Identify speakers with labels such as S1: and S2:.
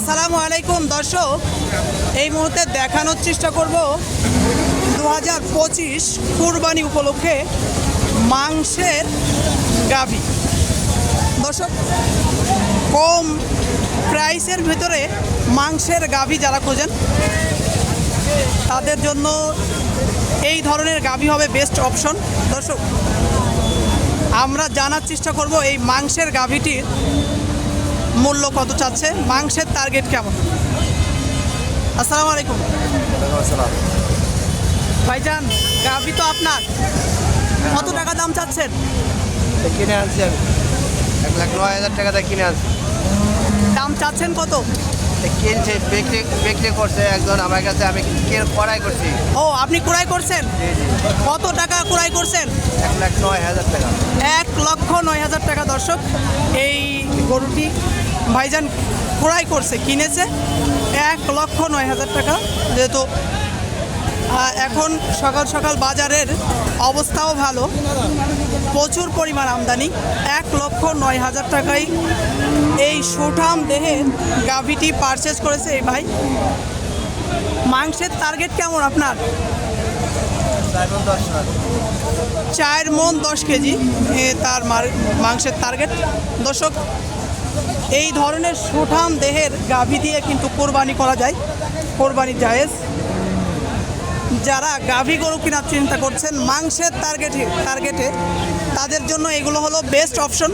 S1: আসসালামু আলাইকুম, দর্শক। এই মুহূর্তে দেখানোর চেষ্টা করব দু হাজার পঁচিশ কুরবানি উপলক্ষে মাংসের গাভি। দর্শক, কম প্রাইসের ভিতরে মাংসের গাভি যারা খোঁজেন, তাদের জন্য এই ধরনের গাভি হবে বেস্ট অপশন। দর্শক, আমরা জানার চেষ্টা করব এই মাংসের গাভিটির মূল্য কত চাচ্ছে? মাংসের টার্গেট কেমন? আসসালামু আলাইকুম। ভাইজান গাভি তো আপনার। কত টাকা দাম চাচ্ছেন?
S2: কিনে আনছি আমি। এক লাখ নয় হাজার টাকা দিয়ে কিনে আনছি।
S1: দাম চাচ্ছেন কত?
S2: কিনছে বিক্রি বিক্রি করছে একজন আমার কাছে আমি কড়াই করছি?
S1: ও আপনি কুড়াই করছেন? কত টাকা কুড়াই করছেন?
S2: এক লাখ নয় হাজার টাকা।
S1: এক লক্ষ নয় হাজার টাকা দর্শক এই গরুটি ভাইজান ক্রয় করছে, কিনেছে এক লক্ষ নয় হাজার টাকা। যেহেতু এখন সকাল সকাল বাজারের অবস্থাও ভালো। প্রচুর পরিমাণ আমদানি, এক লক্ষ নয় হাজার টাকায় এই সুঠাম দেহে গাভিটি পারচেস করেছে এই ভাই। মাংসের টার্গেট কেমন আপনার? চার মন দশ কেজি তার মাংসের টার্গেট দর্শক এই ধরনের সুঠাম দেহের গাভী দিয়ে কিন্তু কোরবানি করা যায় কোরবানি জায়েজ। যারা গাভী গরু কিনার চিন্তা করছেন, মাংসের টার্গেটে টার্গেটে তাদের জন্য এগুলো হলো বেস্ট অপশন